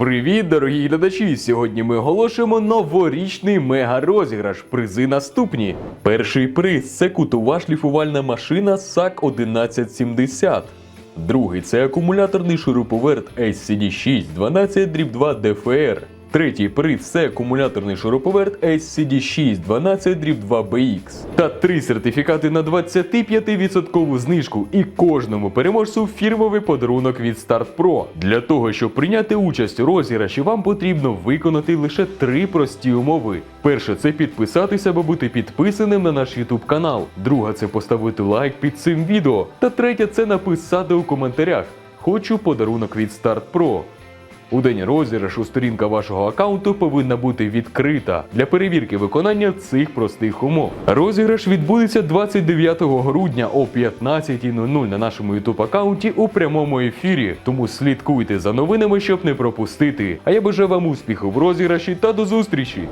Привіт, дорогі глядачі! Сьогодні ми оголошуємо новорічний мега-розіграш. Призи наступні. Перший приз це кутова шліфувальна машина SAC 1170. Другий це акумуляторний шуруповерт SCD6 12 2 DFR. Третій приз це акумуляторний шуруповерт SCD6 12 2 BX. Та три сертифікати на 25% знижку і кожному переможцю фірмовий подарунок від Start Pro. Для того, щоб прийняти участь у розіграші, вам потрібно виконати лише три прості умови. Перше це підписатися або бути підписаним на наш YouTube канал. Друга це поставити лайк під цим відео. Та третє це написати у коментарях. Хочу подарунок від Start Pro. У день розіграшу сторінка вашого аккаунту повинна бути відкрита для перевірки виконання цих простих умов. Розіграш відбудеться 29 грудня о 15.00 на нашому YouTube аккаунті у прямому ефірі. Тому слідкуйте за новинами, щоб не пропустити. А я бажаю вам успіху в розіграші та до зустрічі!